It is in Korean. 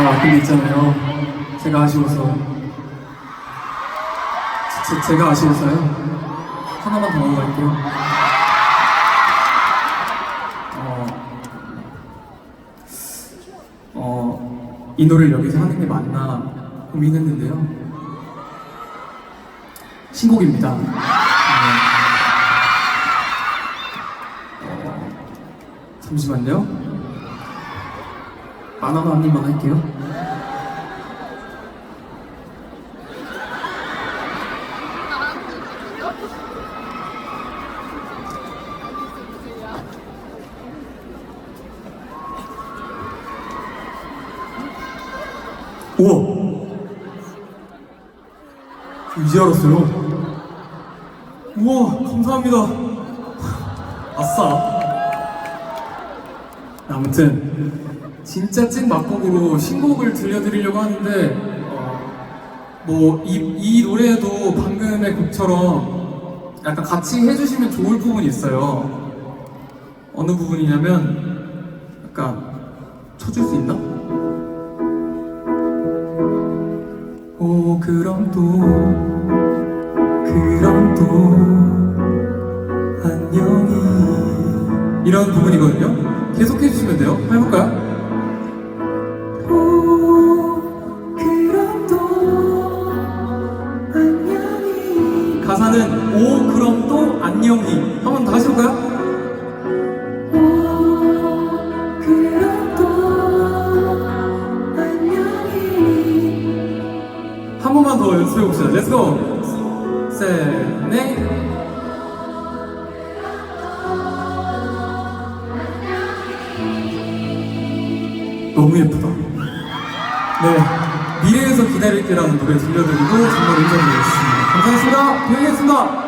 아, 근데 있잖아요. 제가 아쉬워서. 제, 제가 아쉬워서요. 하나만 더 넘어갈게요. 어, 어, 이 노래를 여기서 하는 게 맞나 고민했는데요. 신곡입니다. 잠시만요. 바나나 한 입만 할게요. 우와! 저 이제 알았어요. 우와, 감사합니다. 아싸. 아무튼 진짜 찐 막곡으로 신곡을 들려드리려고 하는데 어, 뭐이 이 노래에도 방금의 곡처럼 약간 같이 해주시면 좋을 부분이 있어요. 어느 부분이냐면 약간 쳐줄 수 있나? 오 그럼 또 그럼 또 이런 부분이거든요. 계속 해주시면 돼요. 한번 해볼까요? 가사는 오 그럼 또 안녕히 한번더 하실까요? 오 그럼 또 안녕히 한 번만 더 연습해 봅시다. 렛츠고 셋넷 너무 예쁘다. 네. 미래에서 기다릴게라는 노래 들려드리고 정말 인사드리겠습니다. 감사했습니다. 배우겠습니다.